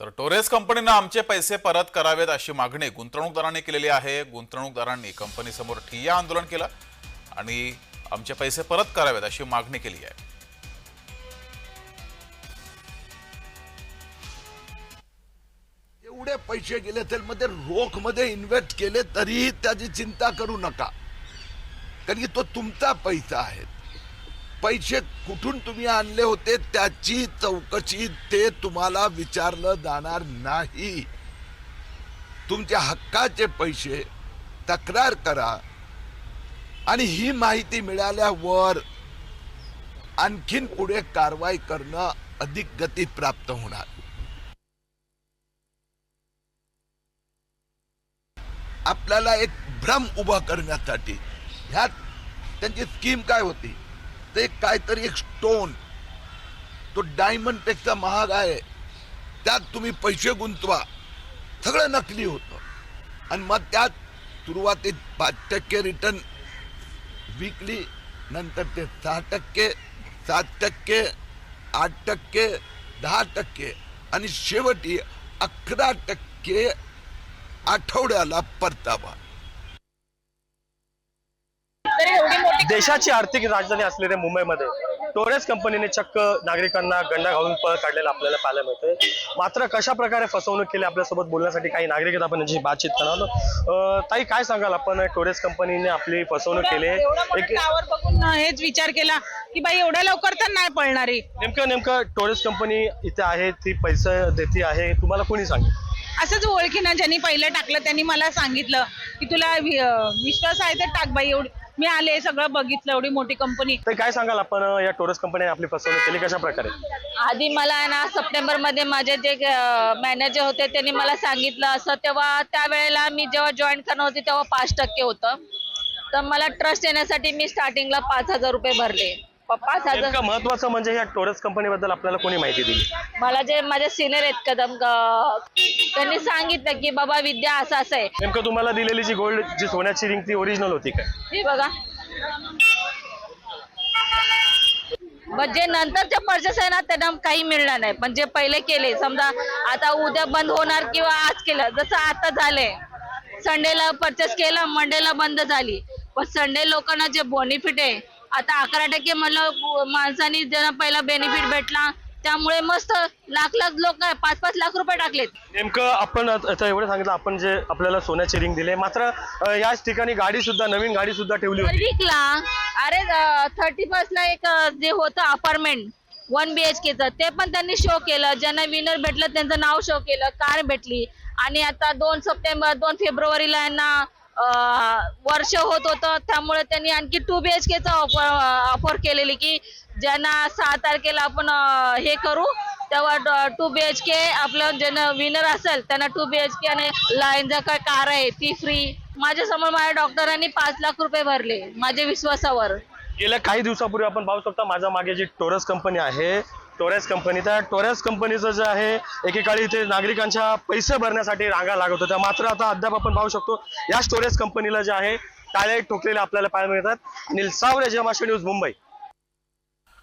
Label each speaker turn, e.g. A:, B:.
A: तर टोरेस कंपनीनं आमचे पैसे परत करावेत अशी मागणी गुंतवणूकदारांनी केलेली आहे. गुंतवणूकदारांनी कंपनीसमोर ठिय्या आंदोलन केलं आणि आमचे पैसे परत करावेत अशी मागणी केली आहे.
B: एवढे पैसे गेले तर मध्ये रोखमध्ये इन्व्हेस्ट केले तरीही त्याची चिंता करू नका. कारण की तो तुमचा पैसा आहे. पैसे कुठून तुम्ही आणले होते त्याची चौकशी ते तुम्हाला विचारलं जाणार नाही. तुमच्या हक्काचे पैसे तक्रार करा आणि ही माहिती मिळाल्यावर आणखीन पुढे कारवाई करणं अधिक गती प्राप्त होणार. आपल्याला एक भ्रम उभा करण्यासाठी ह्यात त्यांची स्कीम काय होती? ते काहीतरी एक स्टोन तो डायमंडपेक्षा महाग आहे. त्यात तुम्ही पैसे गुंतवा. सगळं नकली होतं. आणि मग त्यात सुरुवातीत पाच टक्के रिटर्न विकली नंतर ते सहा टक्के सात टक्के आठ टक्के दहा टक्के. आणि शेवटी अकरा टक्के आठवड्याला परतावा.
C: एवढी
D: देशाची आर्थिक राजधानी असलेल्या मुंबईमध्ये टोरेस कंपनीने चक्क नागरिकांना गंडा घालून पळ काढलेला आपल्याला पाहायला मिळतंय. मात्र कशा प्रकारे फसवणूक केली आपल्यासोबत बोलण्यासाठी काही नागरिक आहेत आपण यांची बातचीत करणार ताई काय सांगाल आपण? टोरेस कंपनीने आपली फसवणूक केली एक
C: बघून हेच विचार केला की बाई एवढ्या लवकर तर नाही पळणारी.
D: नेमकं नेमकं टोरेस कंपनी इथे आहे ती पैसे देते आहे. तुम्हाला कोणी सांगितलं?
C: असंच ओळखीनं ज्यांनी पहिलं टाकलं त्यांनी मला सांगितलं की तुला विश्वास आहे तर टाक बाई एवढी मी आले सगळं बघितलं एवढी मोठी कंपनी
D: तर काय सांगाल आपण या टोरेस कंपनीने आपली फसवणूक केली कशा प्रकारे?
E: आधी मला ना सप्टेंबरमध्ये माझे जे मॅनेजर होते त्यांनी मला सांगितलं असं. तेव्हा त्यावेळेला मी जेव्हा जॉईन करणार होती तेव्हा पाच टक्के होतं. तर मला ट्रस्ट येण्यासाठी मी स्टार्टिंगला पाच हजार रुपये भरले. प- पाच हजार
D: नेमकं महत्वाचं म्हणजे या टोरेस कंपनीबद्दल आपल्याला कोणी माहिती दिली?
E: मला जे माझे सिनियर आहेत कदम त्यांनी सांगितलं की बाबा विद्या असं असं आहे.
D: नेमकं तुम्हाला दिलेली जी गोल्ड जी सोन्याची रिंग ती ओरिजिनल होती काय?
E: हे बघा. मग जे नंतरचे पर्चेस आहे ना त्यांना काही मिळणार नाही. पण जे पहिले केले समजा आता उद्या बंद होणार किंवा आज केलं जसं आता झालंय. संडेला परचेस केलं मंडेला बंद झाली. पण संडे लोकांना जे बेनिफिट आहे आता अकरा टक्के म्हणलं माणसांनी ज्यांना पहिला बेनिफिट भेटला त्यामुळे मस्त लाख लाख लोक पाच पाच लाख रुपये टाकलेत.
D: नेमकं आपण आता एवढं सांगितलं आपण जे आपल्याला सोन्याची रिंग दिली मात्र याच ठिकाणी गाडी सुद्धा नवीन गाडी सुद्धा ठेवली
E: विकला अरे थर्टी फर्स्ट ला एक जे होतं अपार्टमेंट वन बी एच केचं ते पण त्यांनी शो केलं. ज्यांना विनर भेटलं त्यांचं नाव शो केलं कार भेटली. आणि आता दोन सप्टेंबर दोन फेब्रुवारीला यांना वर्ष होत होतं. त्यामुळे त्यांनी आणखी टू बी एच चा ऑफर ऑफर केलेली की ज्यांना सहा तारखेला आपण हे करू तेव्हा टू बी एच के आपलं ज्यांना विनर असेल त्यांना टू बी एच के आणि लाईनचा काय कार आहे ती फ्री माझ्यासमोर माझ्या डॉक्टरांनी पाच लाख रुपये भरले माझ्या विश्वासावर.
D: गेल्या काही दिवसापूर्वी आपण पाहू शकता माझ्या मागे जी टोरस कंपनी आहे टोरेस कंपनी. त्या टोरेस कंपनीचं जे आहे एकेकाळी इथे नागरिकांच्या पैसे भरण्यासाठी रांगा लागत होत्या. मात्र आता अद्याप आपण पाहू शकतो या स्टोरेज कंपनीला जे आहे टाळे ठोकलेले आपल्याला पाहायला मिळतात. निल सावरे जेमाशा न्यूज मुंबई.